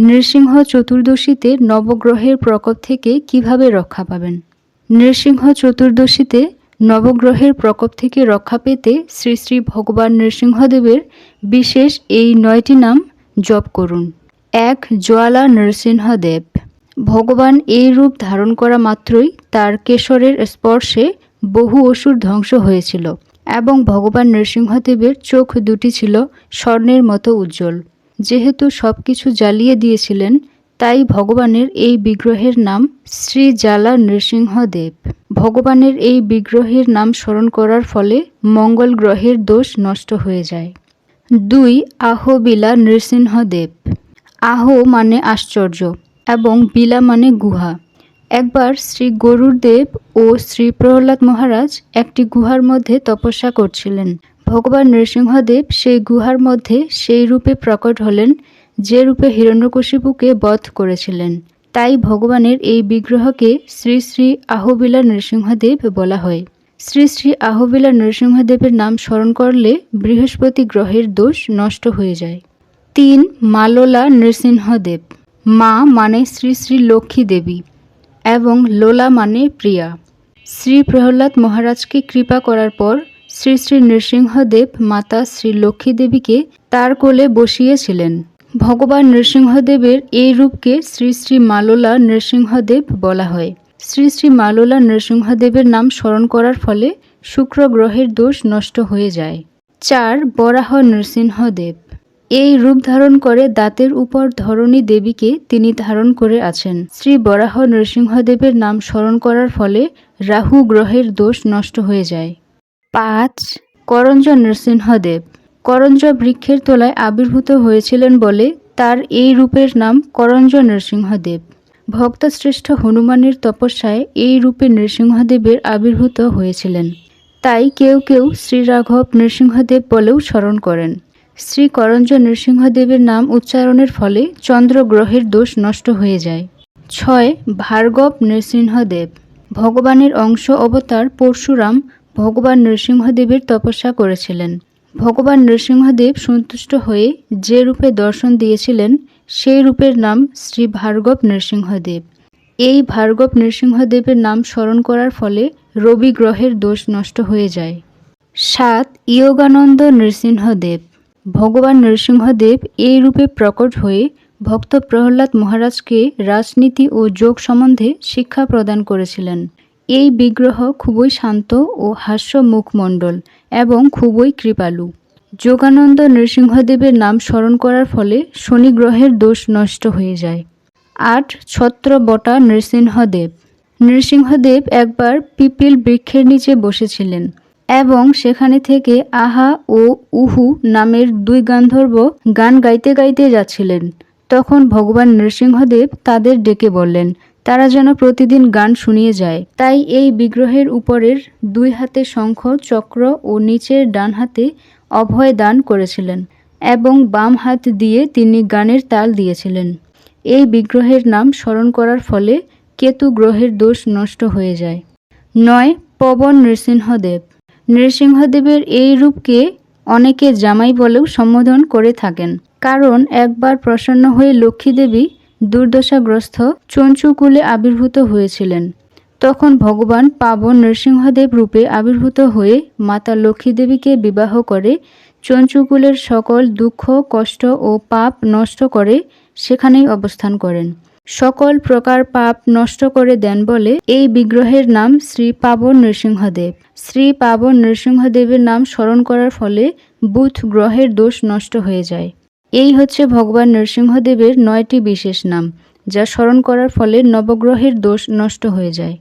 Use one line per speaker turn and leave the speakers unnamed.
নৃসিংহ চতুর্দশীতে নবগ্রহের প্রকোপ থেকে কীভাবে রক্ষা পাবেন? নৃসিংহ চতুর্দশীতে নবগ্রহের প্রকোপ থেকে রক্ষা পেতে শ্রী শ্রী ভগবান নৃসিংহদেবের বিশেষ এই নয়টি নাম জপ করুন। এক জোয়ালা নৃসিংহদেব। ভগবান এই রূপ ধারণ করা মাত্রই তার কেশরের স্পর্শে বহু অসুর ধ্বংস হয়েছিল এবং ভগবান নৃসিংহদেবের চোখ দুটি ছিল স্বর্ণের মতো উজ্জ্বল। যেহেতু সব কিছু জ্বালিয়ে দিয়েছিলেন, তাই ভগবানের এই বিগ্রহের নাম শ্রী জালা নৃসিংহদেব। ভগবানের এই বিগ্রহের নাম স্মরণ করার ফলে মঙ্গল গ্রহের দোষ নষ্ট হয়ে যায়। দুই আহবিলা নৃসিংহদেব। আহ মানে আশ্চর্য এবং বিলা মানে গুহা। একবার শ্রী গরুর দেব ও শ্রী প্রহ্লাদ মহারাজ একটি গুহার মধ্যে তপস্যা করছিলেন। ভগবান নৃসিংহদেব সেই গুহার মধ্যে সেই রূপে প্রকট হলেন, যে রূপে হিরণ্যকশিপুকে বধ করেছিলেন। তাই ভগবানের এই বিগ্রহকে শ্রী শ্রী আহবিলা নৃসিংহদেব বলা হয়। শ্রী শ্রী আহবিলা নৃসিংহদেবের নাম স্মরণ করলে বৃহস্পতি গ্রহের দোষ নষ্ট হয়ে যায়। তিন, মালোলা নৃসিংহদেব। মা মানে শ্রী শ্রী লক্ষ্মী দেবী এবং লোলা মানে প্রিয়া। শ্রী প্রহ্লাদ মহারাজকে কৃপা করার পর শ্রী শ্রী নৃসিংহদেব মাতা শ্রী লক্ষ্মী দেবীকে তার কোলে বসিয়েছিলেন। ভগবান নৃসিংহদেবের এই রূপকে শ্রী শ্রী মালোলা নৃসিংহদেব বলা হয়। শ্রী শ্রী মালোলা নৃসিংহদেবের নাম স্মরণ করার ফলে শুক্র গ্রহের দোষ নষ্ট হয়ে যায়। চার, বরাহ নৃসিংহদেব। এই রূপ ধারণ করে দাঁতের উপর ধরণী দেবীকে তিনি ধারণ করে আছেন। শ্রী বরাহ নৃসিংহদেবের নাম স্মরণ করার ফলে রাহু গ্রহের দোষ নষ্ট হয়ে যায়। পাঁচ, করঞ্জ নৃসিংহদেব। করঞ্জ বৃক্ষের তলায় আবির্ভূত হয়েছিলেন বলে তার এই রূপের নাম করঞ্জ নৃসিংহদেব। ভক্তশ্রেষ্ঠ হনুমানের তপস্যায় এই রূপে নৃসিংহদেবের আবির্ভূত হয়েছিলেন। তাই কেউ কেউ শ্রীরাঘব নৃসিংহদেব বলেও স্মরণ করেন। শ্রী করঞ্জ নৃসিংহদেবের নাম উচ্চারণের ফলে চন্দ্র গ্রহের দোষ নষ্ট হয়ে যায়। ছয়, ভার্গব নৃসিংহদেব। ভগবানের অংশ অবতার পরশুরাম ভগবান নৃসিংহদেবের তপস্যা করেছিলেন। ভগবান নৃসিংহদেব সন্তুষ্ট হয়ে যে রূপে দর্শন দিয়েছিলেন, সেই রূপের নাম শ্রী ভার্গব নৃসিংহদেব। এই ভার্গব নৃসিংহদেবের নাম স্মরণ করার ফলে রবি গ্রহের দোষ নষ্ট হয়ে যায়। সাত, ইয়োগানন্দ নৃসিংহদেব। ভগবান নৃসিংহদেব এই রূপে প্রকট হয়ে ভক্ত প্রহ্লাদ মহারাজকে রাজনীতি ও যোগ সম্বন্ধে শিক্ষা প্রদান করেছিলেন। এই বিগ্রহ খুবই শান্ত ও হাস্য মুখমণ্ডল এবং খুবই কৃপালু। যোগানন্দ নৃসিংহদেবের নাম স্মরণ করার ফলে শনি গ্রহের দোষ নষ্ট হয়ে যায়। আট ছত্রবটা নৃসিংহদেব। নৃসিংহদেব একবার পিপিল বৃক্ষের নিচে বসেছিলেন এবং সেখানে থেকে আহা ও উহু নামের দুই গান্ধর্ব গান গাইতে গাইতে যাচ্ছিলেন। তখন ভগবান নৃসিংহদেব তাদের ডেকে বললেন তারা যেন প্রতিদিন গান শুনিয়ে যায়। তাই এই বিগ্রহের উপরের দুই হাতে শঙ্খ, চক্র ও নিচের ডান হাতে অভয় দান করেছিলেন এবং বাম হাত দিয়ে তিনি গানের তাল দিয়েছিলেন। এই বিগ্রহের নাম স্মরণ করার ফলে কেতু গ্রহের দোষ নষ্ট হয়ে যায়। নয়, পবন নৃসিংহদেব। নৃসিংহদেবের এই রূপকে অনেকে জামাই বলেও সম্বোধন করে থাকেন। কারণ একবার প্রসন্ন হয়ে লক্ষ্মী দেবী দুর্দশাগ্রস্ত চঞ্চুকুলে আবির্ভূত হয়েছিলেন। তখন ভগবান পাবন নৃসিংহদেব রূপে আবির্ভূত হয়ে মাতা লক্ষ্মী দেবীকে বিবাহ করে চঞ্চুকুলের সকল দুঃখ, কষ্ট ও পাপ নষ্ট করে সেখানেই অবস্থান করেন। সকল প্রকার পাপ নষ্ট করে দেন বলে এই বিগ্রহের নাম শ্রী পাবন নৃসিংহদেব। শ্রী পাবন নৃসিংহদেবের নাম স্মরণ করার ফলে বুধ গ্রহের দোষ নষ্ট হয়ে যায়। এই হচ্ছে ভগবান নরসিংহদেবের নয়টি বিশেষ নাম, যা স্মরণ করার ফলে নবগ্রহের দোষ নষ্ট হয়ে যায়।